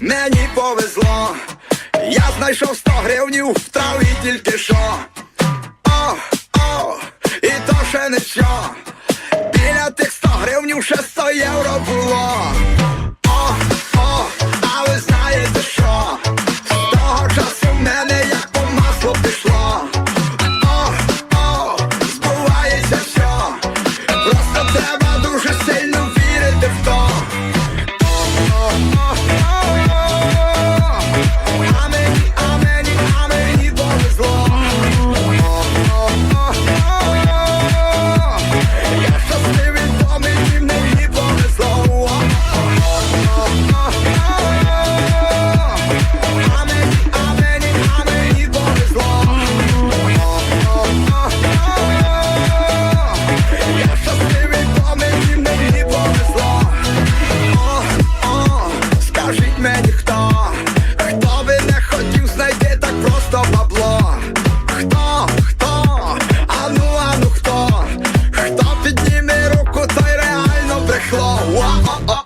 Мені повезло. Я знайшов 100 гривнів в траві тільки що. О, о, і то ще не що. Біля тих 100 гривнів ще 100 євро. up, up, up.